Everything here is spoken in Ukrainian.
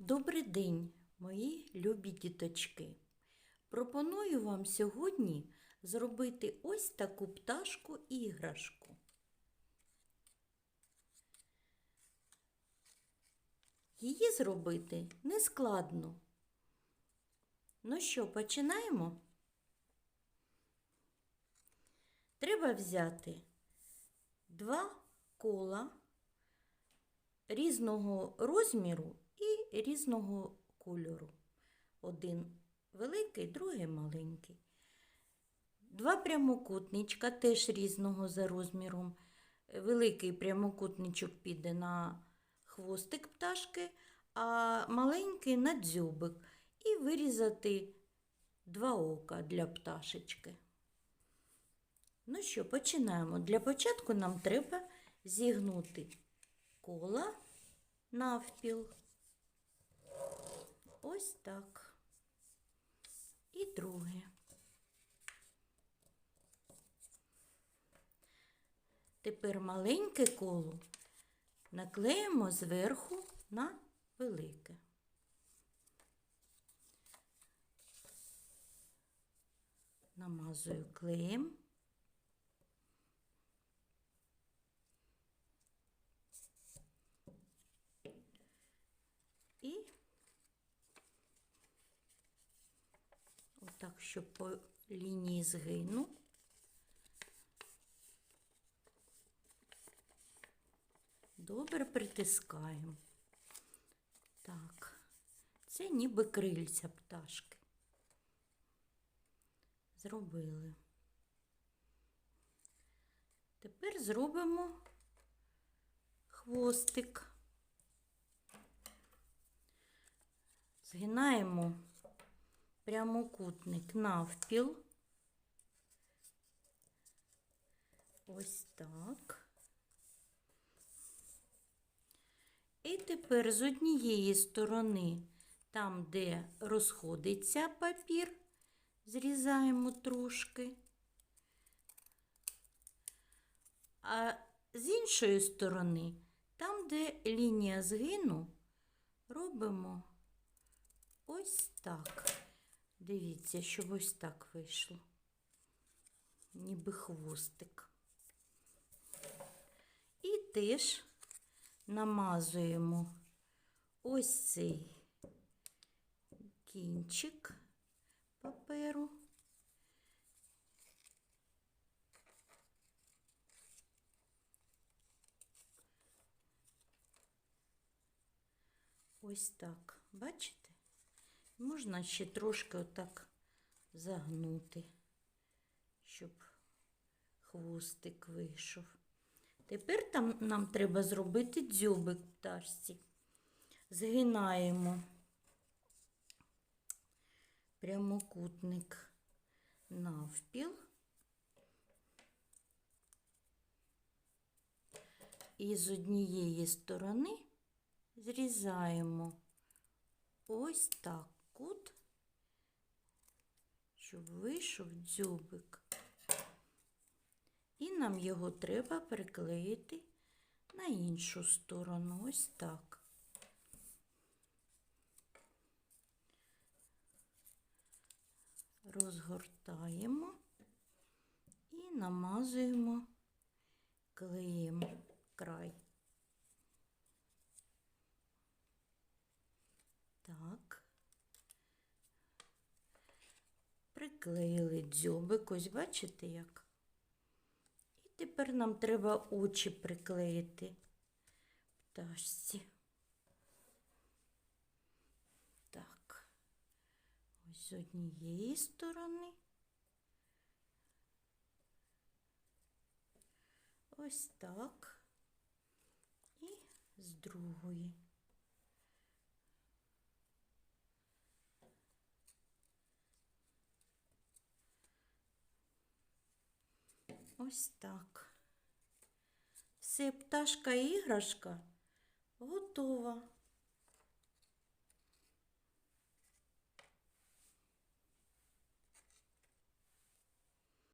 Добрий день, мої любі діточки. Пропоную вам сьогодні зробити ось таку пташку іграшку. Її зробити нескладно. Ну що, починаємо? Треба взяти два кола різного розміру різного кольору. Один великий, другий маленький. Два прямокутничка теж різного за розміром. Великий прямокутничок піде на хвостик пташки, а маленький на дзьобик. І вирізати два ока для пташечки. Ну що, починаємо. Для початку нам треба зігнути кола навпіл. Ось так. І друге. Тепер маленьке коло наклеїмо зверху на велике. Намазую клеєм. І отак, щоб по лінії згину. Добре притискаємо. Так, це ніби крильця пташки. Зробили. Тепер зробимо хвостик. Згинаємо прямокутник навпіл. Ось так. І тепер з однієї сторони, там, де розходиться папір, зрізаємо трошки. А з іншої сторони, там, де лінія згину, робимо ось так. Дивіться, щоб ось так вийшло. Ніби хвостик. І теж намазуємо ось цей кінчик паперу. Ось так, бачите? Можна ще трошки отак загнути, щоб хвостик вийшов. Тепер там нам треба зробити дзьобик пташці. Згинаємо прямокутник навпіл. І з однієї сторони зрізаємо ось так кут, щоб вийшов дзьобик. І нам його треба приклеїти на іншу сторону. Ось так. Розгортаємо і намазуємо клеєм край. Так. Приклеїли дзьобик, ось бачите як? І тепер нам треба очі приклеїти пташці. Так, ось з однієї сторони. Ось так. І з другої. Ось так. Все, пташка іграшка готова.